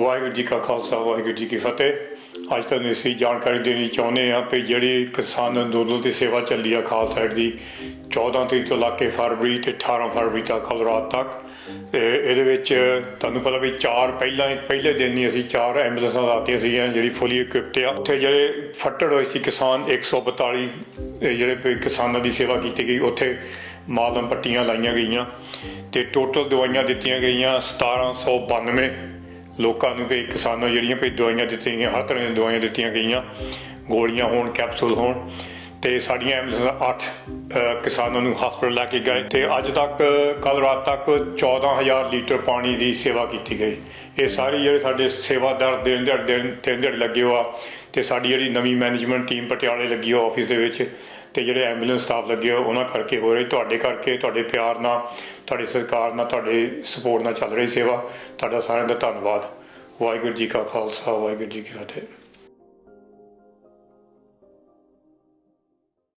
ਵਾਹਿਗੁਰੂ ਜੀ ਕਾ ਖਾਲਸਾ, ਵਾਹਿਗੁਰੂ ਜੀ ਕੀ ਫਤਿਹ। ਅੱਜ ਤੁਹਾਨੂੰ ਅਸੀਂ ਜਾਣਕਾਰੀ ਦੇਣੀ ਚਾਹੁੰਦੇ ਹਾਂ ਕਿ ਜਿਹੜੀ ਕਿਸਾਨ ਅੰਦੋਲਨ ਦੀ ਸੇਵਾ ਚੱਲੀ ਆ ਖਾਲਸਾ ਸਾਈਡ ਦੀ 14 ਤਰੀਕ ਤੋਂ ਲਾ ਕੇ ਫਰਵਰੀ ਤੇ 18 ਫਰਵਰੀ ਤੱਕ ਕੱਲ ਰਾਤ ਤੱਕ। ਤੇ ਇਹਦੇ ਵਿੱਚ ਤੁਹਾਨੂੰ ਪਤਾ ਵੀ ਚਾਰ ਪਹਿਲਾਂ ਪਹਿਲੇ ਦਿਨ ਹੀ ਅਸੀਂ ਚਾਰ ਐਂਬੂਲੈਂਸਾਂ ਲਾਤੀਆਂ ਸੀਗੀਆਂ, ਜਿਹੜੀ ਫੁੱਲੀ ਇਕਵਿਪਡ ਆ। ਉੱਥੇ ਜਿਹੜੇ ਫੱਟੜ ਹੋਏ ਸੀ ਕਿਸਾਨ 142 ਇਹ ਜਿਹੜੇ ਵੀ ਕਿਸਾਨਾਂ ਦੀ ਸੇਵਾ ਕੀਤੀ ਗਈ, ਉੱਥੇ ਮਾਲਮ ਪੱਟੀਆਂ ਲਾਈਆਂ ਗਈਆਂ। ਤੇ ਟੋਟਲ ਦਵਾਈਆਂ ਦਿੱਤੀਆਂ ਗਈਆਂ 1792 ਲੋਕਾਂ ਨੂੰ ਵੀ ਕਿਸਾਨਾਂ ਜਿਹੜੀਆਂ ਵੀ ਦਵਾਈਆਂ ਦਿੱਤੀਆਂ ਗਈਆਂ ਹਰ ਤਰ੍ਹਾਂ ਦੀਆਂ ਦਵਾਈਆਂ ਦਿੱਤੀਆਂ ਗਈਆਂ, ਗੋਲੀਆਂ ਹੋਣ ਕੈਪਸੂਲ ਹੋਣ, ਤੇ ਸਾਡੀਆਂ ਐਂਬੂਲੈਂਸਾਂ 8 ਕਿਸਾਨਾਂ ਨੂੰ ਹਸਪਤਾਲ ਲੈ ਕੇ ਗਏ ਤੇ ਅੱਜ ਤੱਕ ਕੱਲ ਰਾਤ ਤੱਕ 14000 ਲੀਟਰ ਪਾਣੀ ਦੀ ਸੇਵਾ ਕੀਤੀ ਗਈ। ਇਹ ਸਾਰੀ ਜਿਹੜੇ ਸਾਡੇ ਸੇਵਾਦਾਰ ਦਿਨ ਦਿਹਾੜੇ, ਦਿਨ ਤਿੰਨ ਦਿਹਾੜੇ ਲੱਗੇ ਹੋਆ ਤੇ ਸਾਡੀ ਜਿਹੜੀ ਨਵੀਂ ਮੈਨੇਜਮੈਂਟ ਟੀਮ ਪਟਿਆਲੇ ਲੱਗੀ ਹੋ ਆਫਿਸ ਦੇ ਵਿੱਚ ਤੇ ਜਿਹੜੇ ਐਂਬੂਲੈਂਸ ਸਟਾਫ ਲੱਗੇ ਹੋ ਉਹਨਾਂ ਕਰਕੇ ਹੋ ਰਹੀ, ਤੁਹਾਡੇ ਕਰਕੇ, ਤੁਹਾਡੇ ਪਿਆਰ ਨਾਲ, ਤੁਹਾਡੀ ਸਰਕਾਰ ਨਾਲ, ਤੁਹਾਡੇ ਸਪੋਰਟ ਨਾਲ ਚੱਲ ਰਹੀ ਸੇਵਾ। ਤੁਹਾਡਾ ਸਾਰਿਆਂ ਦਾ ਧੰਨਵਾਦ। ਵਾਹਿਗੁਰੂ ਜੀ ਕਾ ਖਾਲਸਾ, ਵਾਹਿਗੁਰੂ ਜੀ ਕੀ ਫਤਿਹ।